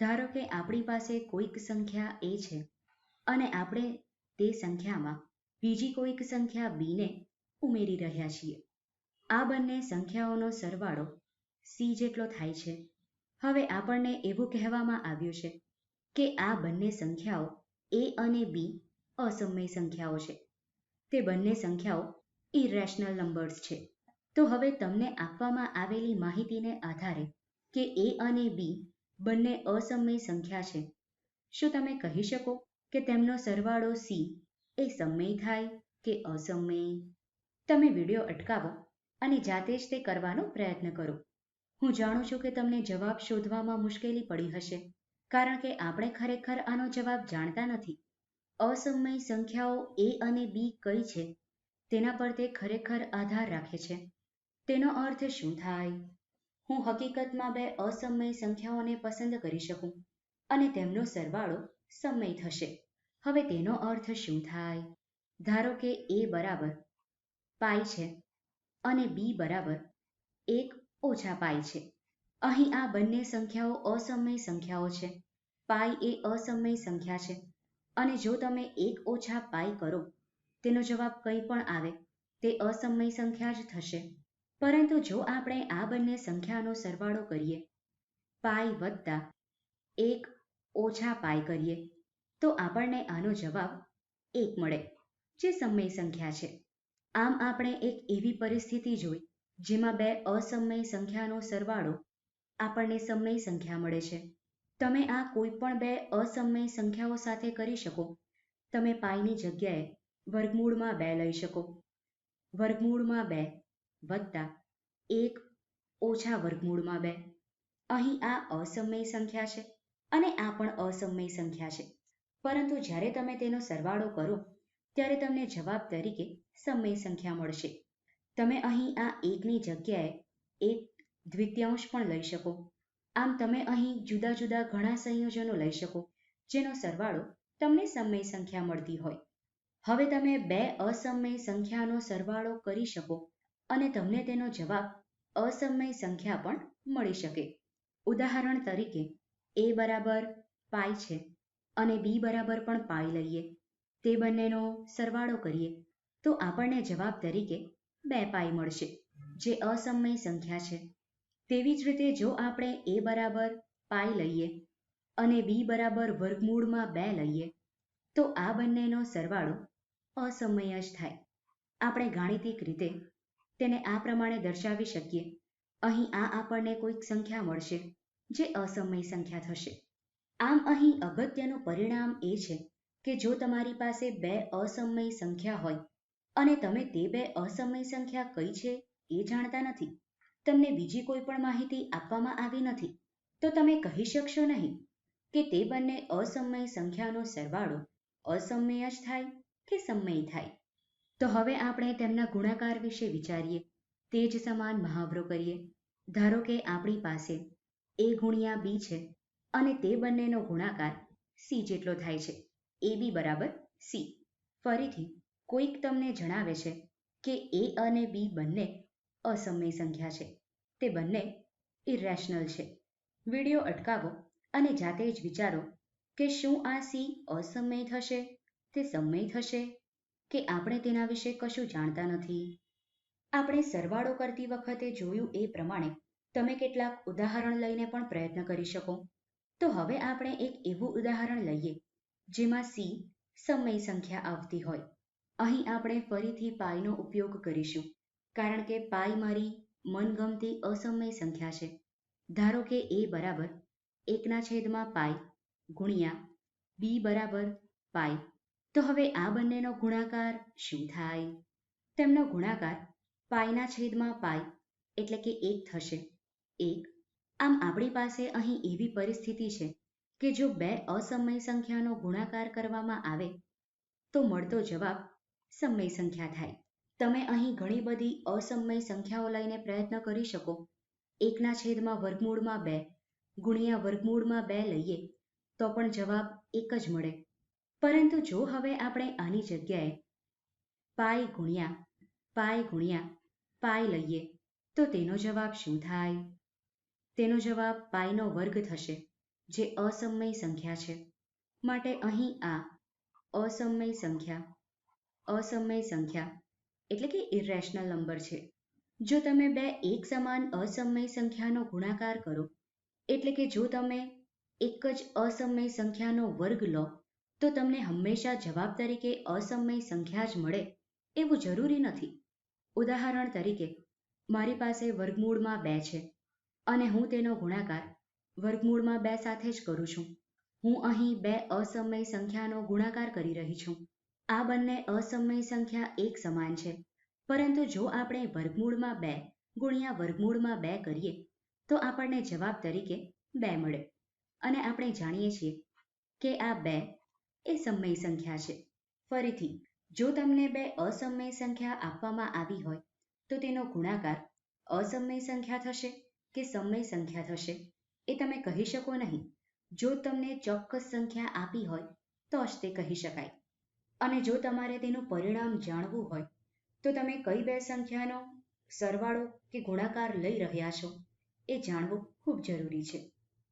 ધારો કે આપણી પાસે કોઈક સંખ્યા એ છે અને આપણે તે સંખ્યામાં બીજી કોઈક સંખ્યા બીને ઉમેરી રહ્યા છીએ. આ બંને સંખ્યાઓનો સરવાળો સી જેટલો થાય છે. હવે આપણને એવું કહેવામાં આવ્યું છે કે આ બંને સંખ્યાઓ એ અને બી અસમય સંખ્યાઓ છે. તે બંને સંખ્યાઓ ઇરેશનલ નંબર્સ છે. તો હવે તમને આપવામાં આવેલી માહિતીને આધારે કે એ અને બી બંને અસમય સંખ્યા છે. શું તમે કહી શકો કે તેમનો સરવાળો સી એ સમય થાય કે અસમય? તમે વીડિયો અટકાવો અને જાતે જ તે કરવાનો પ્રયત્ન કરો. હું જાણું છું કે તમને જવાબ શોધવામાં મુશ્કેલી પડી હશે, કારણ કે આપણે ખરેખર આનો જવાબ જાણતા નથી. અસમય સંખ્યાઓ એ અને બી કઈ છે? તેના પર તે ખરેખર આધાર રાખે છે. તેનો અર્થ શું થાય? હું હકીકતમાં બે અસમય સંખ્યાઓને પસંદ કરી શકું અને તેમનો સરવાળો સમય થશે. હવે તેનો અર્થ શું થાય? ધારો કે એ બરાબર પાઈ છે અને બી બરાબર એક ઓછા પાઈ છે. અહીં આ બંને સંખ્યાઓ અસમય સંખ્યાઓ છે. પાઈ એ અસમય સંખ્યા છે અને જો તમે એક ઓછા પાઈ કરો, તેનો જવાબ કંઈ પણ આવે, તે અસમય સંખ્યા જ થશે. પરંતુ જો આપણે આ બંને સંખ્યાનો સરવાળો કરીએ, પાઈ વત્તા એક ઓછા પાઈ કરીએ, તો આપણને આનો જવાબ એક મળે, જે સમય સંખ્યા છે. આમ આપણે એક એવી પરિસ્થિતિ જોઈ, જેમાં બે અસમય સંખ્યાનો સરવાળો આપણને સમય સંખ્યા મળે છે. તમે આ કોઈ પણ બે અસમય સંખ્યાઓ સાથે કરી શકો. તમે પાઈની જગ્યાએ વર્ગમૂળમાં બે લઈ શકો. વર્ગમૂળમાં બે. વત્તા એક ઓછા વર્ગમૂળમાં બે. અહીં આ અસમય સંખ્યા છે અને આ પણ અસમય સંખ્યા છે. પરંતુ જ્યારે તમે તેનો સરવાળો કરો, ત્યારે તમને જવાબ તરીકે સમય સંખ્યા મળશે. તમે અહીં આ એકની જગ્યાએ એક દ્વિતીયાંશ પણ લઈ શકો. આમ તમે અહીં જુદા જુદા ઘણા સંયોજનો લઈ શકો, જેનો સરવાળો તમને સમય સંખ્યા મળતી હોય. હવે તમે બે અસમય સંખ્યાનો સરવાળો કરી શકો. અને તમને તેનો જવાબ અસમય સંખ્યા પણ મળી શકે. ઉદાહરણ તરીકે એ બરાબર પાઈ છે અને બી બરાબર પણ પાઈ લઈએ. તે બંનેનો સરવાળો કરીએ, તો આપણને જવાબ તરીકે બે પાઈ મળશે, જે અસમય સંખ્યા છે. તેવી જ રીતે જો આપણે એ બરાબર પાઈ લઈએ અને બી બરાબર વર્ગમૂળમાં બે લઈએ, તો આ બંનેનો સરવાળો અસમય જ થાય. આપણે ગાણિતિક રીતે તેને આ પ્રમાણે દર્શાવી શકીએ. અહીં આ આપણને કોઈક સંખ્યા મળશે, જે અસમય સંખ્યા થશે. આમ અહીં અગત્યનું પરિણામ એ છે કે જો તમારી પાસે બે અસમય સંખ્યા હોય, અને તમે તે બે અસમય સંખ્યા કઈ છે એ જાણતા નથી, તમને બીજી કોઈ પણ માહિતી આપવામાં આવી નથી, તો તમે કહી શકશો નહીં કે તે બંને અસમય સંખ્યાનો સરવાળો અસમય જ થાય કે સમય થાય. તો હવે આપણે તેમના ગુણાકાર વિશે વિચારીએ. તે જ સમાન મહાવરો કરીએ. ધારો કે આપણી પાસે એ ગુણ્યા બી છે અને તે બંનેનો ગુણાકાર સી જેટલો થાય છે. એ બી બરાબર સી ફરીથી, કોઈક તમને જણાવે છે કે એ અને બી બંને અસમય સંખ્યા છે. તે બંને ઇરેશનલ છે. વીડિયો અટકાવો અને જાતે જ વિચારો કે શું આ સી અસમય થશે? તે સમય થશે? કે આપણે તેના વિશે કશું જાણતા નથી? આપણે સરવાળો કરતી વખતે જોયું એ પ્રમાણે તમે કેટલાક ઉદાહરણ લઈને પણ પ્રયત્ન કરી શકો. તો હવે આપણે એક એવું ઉદાહરણ લઈએ, જેમાં સી સમય સંખ્યા આવતી હોય. અહીં આપણે ફરીથી પાઈનો ઉપયોગ કરીશું, કારણ કે પાઈ મારી મનગમતી અસમય સંખ્યા છે. ધારો કે એ બરાબર એકના છેદમાં પાઈ ગુણ્યા બી બરાબર પાઈ તો હવે આ બંનેનો ગુણાકાર શું થાય? તેમનો ગુણાકાર પાઈના છેદમાં પાઈ એટલે કે એક થશે. એક, આમ આપણી પાસે અહીં એવી પરિસ્થિતિ છે કે જો બે અસમય સંખ્યાનો ગુણાકાર કરવામાં આવે, તો મળતો જવાબ સમય સંખ્યા થાય. તમે અહીં ઘણી બધી અસમય સંખ્યાઓ લઈને પ્રયત્ન કરી શકો. એકના છેદમાં વર્ગમૂળમાં બે ગુણ્યા વર્ગમૂળમાં બે લઈએ તો પણ જવાબ એક જ મળે. પરંતુ જો હવે આપણે આની જગ્યાએ પાઈ ગુણ્યા પાઈ ગુણ્યા, પાઈ લઈએ, તો તેનો જવાબ શું થાય? તેનો જવાબ પાઈનો વર્ગ થશે, જે અસમય સંખ્યા છે. માટે અહીં આ અસમય સંખ્યા અસમય સંખ્યા, એટલે કે ઇરેશનલ નંબર છે. જો તમે બે એક સમાન અસમય સંખ્યાનો ગુણાકાર કરો, એટલે કે જો તમે એક જ અસમય સંખ્યાનો વર્ગ લો તો તમને હંમેશા જવાબ તરીકે અસમય સંખ્યા જ મળે એવું જરૂરી નથી. ઉદાહરણ તરીકે, મારી પાસે વર્ગમૂળમાં બે છે અને હું તેનો ગુણાકાર વર્ગમૂળમાં બે સાથે જ કરું છું. હું અહીં બે અસમય સંખ્યાનો ગુણાકાર કરી રહી છું. આ બંને અસમય સંખ્યા એક સમાન છે. પરંતુ જો આપણે વર્ગમૂળમાં બે ગુણ્યા વર્ગમૂળમાં બે કરીએ, તો આપણને જવાબ તરીકે બે મળે. અને આપણે જાણીએ છીએ કે આ બે એ સમય સંખ્યા છે. ફરીથી, જો તમને બે અસમય સંખ્યા આપવામાં આવી હોય, તો તેનો ગુણાકાર અસમય સંખ્યા થશે કે સમય સંખ્યા થશે એ તમે કહી શકો નહીં. જો તમને ચોક્કસ સંખ્યા આપી હોય, તો જ તે કહી શકાય. અને જો તમારે તેનું પરિણામ જાણવું હોય, તો તમે કઈ બે સંખ્યાનો સરવાળો કે ગુણાકાર લઈ રહ્યા છો એ જાણવું ખૂબ જરૂરી છે.